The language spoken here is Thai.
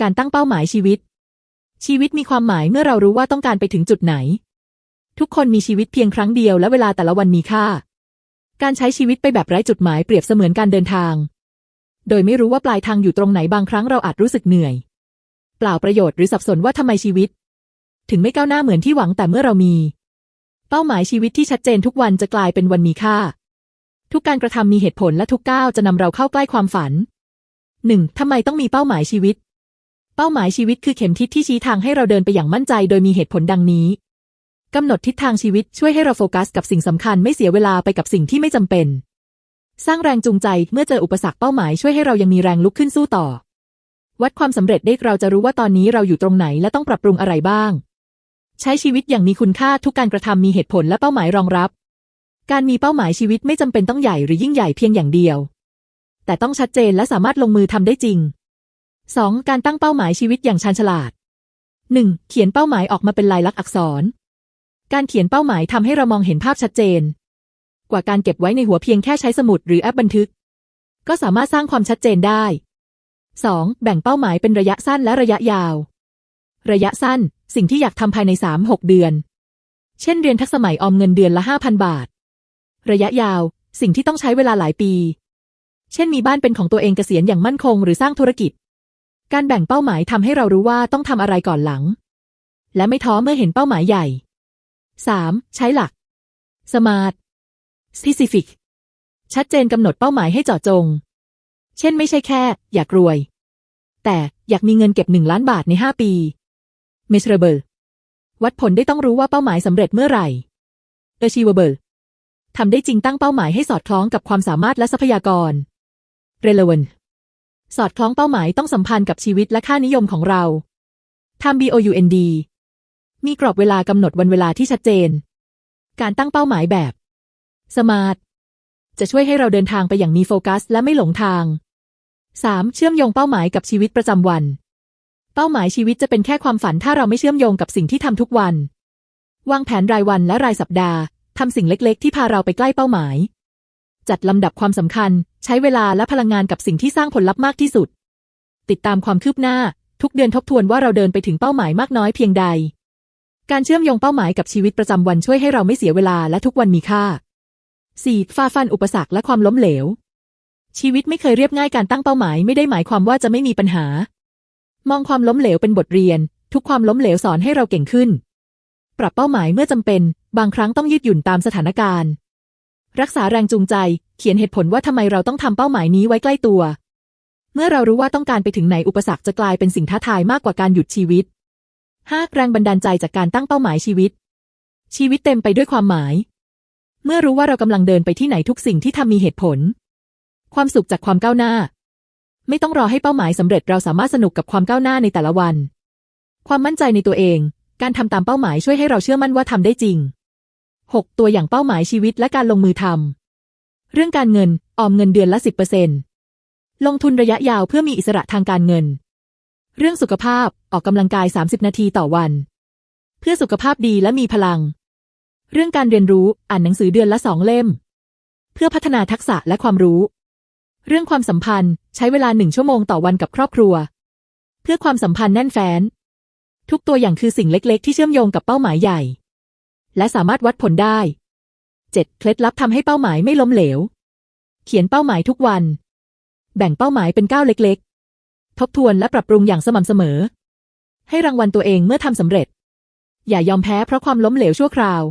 การตั้งเป้าหมายชีวิต ชีวิตมีความหมายเมื่อเรารู้ว่าต้องการไปถึงจุดไหน ทุกคนมีชีวิตเพียงครั้งเดียวและเวลาแต่ละวันมีค่า การใช้ชีวิตไปแบบไร้จุดหมายเปรียบเสมือนการเดินทาง โดยไม่รู้ว่าปลายทางอยู่ตรงไหนบางครั้งเราอาจรู้สึกเหนื่อย เปล่าประโยชน์หรือสับสนว่าทำไมชีวิต ถึงไม่ก้าวหน้าเหมือนที่หวังแต่เมื่อเรามี เป้าหมายชีวิตที่ชัดเจนทุกวันจะกลายเป็นวันมีค่า ทุกการกระทำมีเหตุผลและทุกก้าวจะนำเราเข้าใกล้ความฝันหนึ่งทำไมต้องมีเป้าหมายชีวิต เป้าหมายชีวิตคือเข็มทิศที่ชี้ทางให้เราเดินไปอย่างมั่นใจโดยมีเหตุผลดังนี้กำหนดทิศทางชีวิตช่วยให้เราโฟกัสกับสิ่งสำคัญไม่เสียเวลาไปกับสิ่งที่ไม่จำเป็น สร้างแรงจูงใจเมื่อเจออุปสรรคเป้าหมายช่วยให้เรายังมีแรงลุกขึ้นสู้ต่อ วัดความสำเร็จได้เราจะรู้ว่าตอนนี้เราอยู่ตรงไหนและต้องปรับปรุงอะไรบ้าง ใช้ชีวิตอย่างมีคุณค่าทุกการกระทำมีเหตุผลและเป้าหมายรองรับ การมีเป้าหมายชีวิตไม่จำเป็นต้องใหญ่หรือยิ่งใหญ่เพียงอย่างเดียว แต่ต้องชัดเจนและสามารถลงมือทำได้จริง 2. การตั้งเป้าหมายชีวิตอย่างชาญฉลาด 1. เขียนเป้าหมายออกมาเป็นลายลักษณ์อักษร การเขียนเป้าหมายทำให้เรามองเห็นภาพชัดเจน กว่าการเก็บไว้ในหัวเพียงแค่ใช้สมุดหรือแอปบันทึก ก็สามารถสร้างความชัดเจนได้ 2. แบ่งเป้าหมายเป็นระยะสั้นและระยะยาว ระยะสั้น สิ่งที่อยากทำภายใน 3-6 เดือน เช่นเรียนทักษะใหม่ออมเงินเดือนละ 5,000 บาท ระยะยาว สิ่งที่ต้องใช้เวลาหลายปี เช่นมีบ้านเป็นของตัวเองเกษียณอย่างมั่นคงหรือสร้างธุรกิจ การแบ่งเป้าหมายทำให้เรารู้ว่าต้องทำอะไรก่อนหลัง และไม่ท้อเมื่อเห็นเป้าหมายใหญ่ 3. ใช้หลัก Smart Specific ชัดเจนกำหนดเป้าหมายให้เจาะจง เช่นไม่ใช่แค่ อยากรวย แต่อยากมีเงินเก็บหนึ่งล้านบาทในห้าปี Measurable วัดผลได้ต้องรู้ว่าเป้าหมายสำเร็จเมื่อไหร่ Achievable ทำได้จริงตั้งเป้าหมายให้สอดคล้องกับความสามารถและทรัพยากร Relevant สอดคล้องเป้าหมายต้องสัมพันธ์กับชีวิตและค่านิยมของเราทำ BOUND มีกรอบเวลากำหนดวันเวลาที่ชัดเจน การตั้งเป้าหมายแบบ Smart จะช่วยให้เราเดินทางไปอย่างมีโฟกัส และไม่หลงทาง 3. เชื่อมโยงเป้าหมายกับชีวิตประจำวัน เป้าหมายชีวิตจะเป็นแค่ความฝันถ้าเราไม่เชื่อมโยงกับสิ่งที่ทำทุกวัน วางแผนรายวันและรายสัปดาห์ทำสิ่งเล็ก ๆ ที่พาเราไปใกล้เป้าหมาย จัดลำดับความสำคัญ ใช้เวลาและพลังงานกับสิ่งที่สร้างผลลัพธ์มากที่สุด ติดตามความคืบหน้า ทุกเดือนทบทวนว่าเราเดินไปถึงเป้าหมายมากน้อยเพียงใด การเชื่อมโยงเป้าหมายกับชีวิตประจำวันช่วยให้เราไม่เสียเวลาและทุกวันมีค่า 4. ฝ่าฟันอุปสรรคและความล้มเหลว ชีวิตไม่เคยเรียบง่ายการตั้งเป้าหมายไม่ได้หมายความว่าจะไม่มีปัญหา มองความล้มเหลวเป็นบทเรียน ทุกความล้มเหลวสอนให้เราเก่งขึ้น ปรับเป้าหมายเมื่อจำเป็น บางครั้งต้องยืดหยุ่นตามสถานการณ์ รักษาแรงจูงใจ เขียนเหตุผลว่าทำไมเราต้องทำเป้าหมายนี้ไว้ใกล้ตัว เมื่อเรารู้ว่าต้องการไปถึงไหนอุปสรรคจะกลายเป็นสิ่งท้าทายมากกว่าการหยุดชีวิต 5. แรงบันดาลใจจากการตั้งเป้าหมายชีวิต ชีวิตเต็มไปด้วยความหมาย เมื่อรู้ว่าเรากำลังเดินไปที่ไหนทุกสิ่งที่ทำมีเหตุผล ความสุขจากความก้าวหน้า ไม่ต้องรอให้เป้าหมายสำเร็จเราสามารถสนุกกับความก้าวหน้าในแต่ละวัน ความมั่นใจในตัวเอง การทำตามเป้าหมายช่วยให้เราเชื่อมั่นว่าทำได้จริง 6. ตัวอย่างเป้าหมายชีวิตและการลงมือทำ เรื่องการเงิน ออมเงินเดือนละ 10%ลงทุนระยะยาวเพื่อมีอิสระทางการเงิน เรื่องสุขภาพ ออกกำลังกาย 30 นาทีต่อวัน เพื่อสุขภาพดีและมีพลัง เรื่องการเรียนรู้ อ่านหนังสือเดือนละสองเล่ม เพื่อพัฒนาทักษะและความรู้ เรื่องความสัมพันธ์ ใช้เวลาหนึ่งชั่วโมงต่อวันกับครอบครัว เพื่อความสัมพันธ์แน่นแฟ้น ทุกตัวอย่างคือสิ่งเล็ก ๆ ที่เชื่อมโยงกับเป้าหมายใหญ่ และสามารถวัดผลได้ 7. เคล็ดลับทำให้เป้าหมายไม่ล้มเหลว เขียนเป้าหมายทุกวัน แบ่งเป้าหมายเป็นก้าวเล็กๆ ทบทวนและปรับปรุงอย่างสม่ำเสมอ ให้รางวัลตัวเองเมื่อทำสำเร็จ อย่ายอมแพ้เพราะความล้มเหลวชั่วคราว